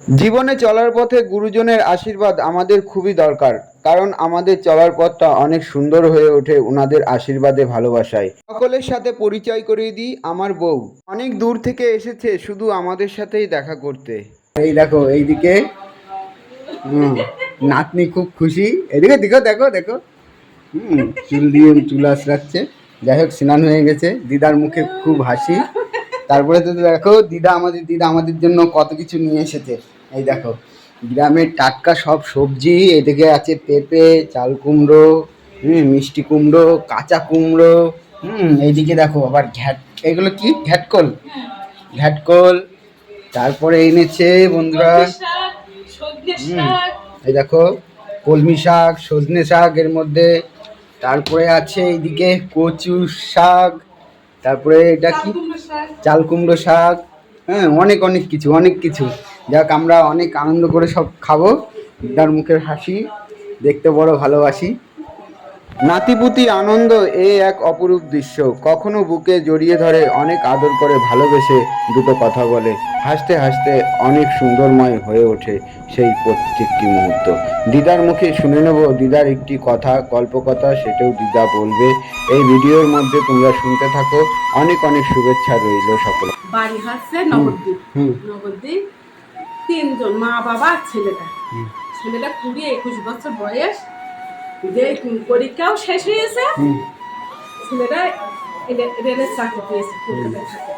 জীবনে চলার পথে গুরুজনের আশীর্বাদ আমাদের খুবই দরকার, কারণ আমাদের চলার পথটা অনেক সুন্দর হয়ে ওঠে ওনাদের আশীর্বাদে, ভালোবাসায়। সকলের সাথে পরিচয় করিয়ে দিই আমার বউ। অনেক দূর থেকে এসেছে শুধু আমাদের সাথেই দেখা করতে। এই দেখো, এইদিকে। হুম, নাতনি খুব খুশি। এদিকে দেখো দেখো দেখো। হুম, চুল দিয়ে চুল আশ্রাচ্ছে যাই হোক, স্নান হয়ে গেছে। দিদার মুখে খুব হাসি। তারপরে তো দেখো দিদা আমাদের দিদা আমাদের জন্য কত কিছু নিয়ে এসেছে। এই দেখো গ্রামের টাটকা সব সবজি এদিকে আছে পেঁপে চাল কুমড়ো হুম মিষ্টি কুমড়ো কাঁচা কুমড়ো হুম এইদিকে দেখো আবার ঘ্যাট এগুলো কি? ঘ্যাটকল। ঘ্যাটকল তারপরে এনেছে বন্ধুরা হুম। এই দেখো কলমি শাক সজনে শাক এর মধ্যে তারপরে আছে এইদিকে কচু শাক তারপরে এটা কি? চাল কুমড়ো শাক হ্যাঁ অনেক অনেক কিছু অনেক কিছু। যাক, আমরা অনেক আনন্দ করে সব খাব। তার মুখের হাসি, দেখতে বড় ভালোবাসি। নাতিপুতি আনন্দ এ এক অপরূপ দৃশ্য। কখনো বুকে জড়িয়ে ধরে অনেক আদর করে ভালোবেসে দুটো কথা বলে। হাসতে হাসতে অনেক সুন্দরময় হয়ে ওঠে সেই প্রত্যেকটি মুহূর্ত। দিদার মুখে শুনে নেব দিদার একটি কথা গল্পকথা সেটাও দিদা বলবে। এই ভিডিওর মধ্যে তোমরা শুনতে থাকো। অনেক অনেক শুভেচ্ছা রইল সকল বাড়ি নবদ্বীপ। নবদ্বীপ তিনজন মা বাবা ছেলেটা। ছেলেটা কুড়ি একুশ বছর বয়স। যে পরীক্ষাও শেষ হয়েছে হুম। ছেলেটা রেলের চাকরি পেয়েছে কলকাতায় থাকে।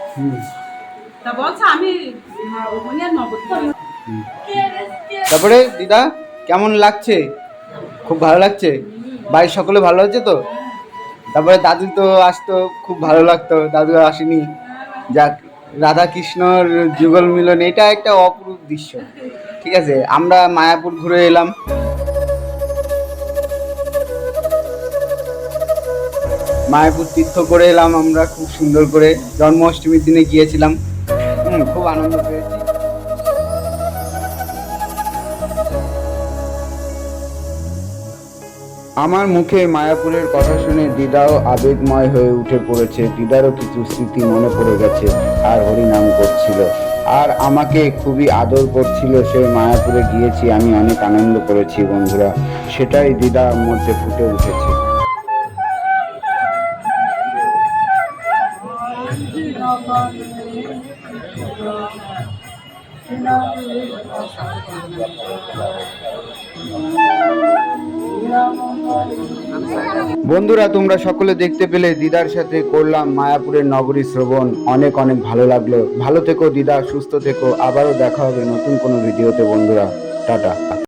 তা বলছে আমি ওখানে নবদ্বীপ তারপরে দিদা কেমন লাগছে? খুব ভালো লাগছে? বাড়ির সকলে ভালো হচ্ছে তো? তারপরে দাদু তো আসতো খুব ভালো লাগতো। দাদু আসেনি। যাক রাধা কৃষ্ণর যুগল মিলন এটা একটা অপরূপ দৃশ্য। ঠিক আছে আমরা মায়াপুর ঘুরে এলাম। মায়াপুর তীর্থ করে এলাম আমরা, খুব সুন্দর করে। জন্মাষ্টমীর দিনে গিয়েছিলাম। খুব আনন্দ পেয়েছি। আমার মুখে মায়াপুরের কথা শুনে দিদাও আবেগময় হয়ে উঠে পড়েছে। দিদারও কিছু স্মৃতি মনে পড়ে গেছে, আর হরিনাম করছিল। আর আমাকে খুবই আদর করছিল সে মায়াপুরে গিয়েছি, আমি অনেক আনন্দ করেছি বন্ধুরা। সেটাই দিদার মধ্যে ফুটে উঠেছে। বন্ধুরা, তোমরা সকলে দেখতে পেলে দিদার সাথে করলাম মায়াপুরের নগরী শ্রবণ। অনেক অনেক ভালো লাগল। ভালো থেকো দিদা, সুস্থ থেকো। আবারও দেখা হবে নতুন কোনো ভিডিওতে, বন্ধুরা। টাটা।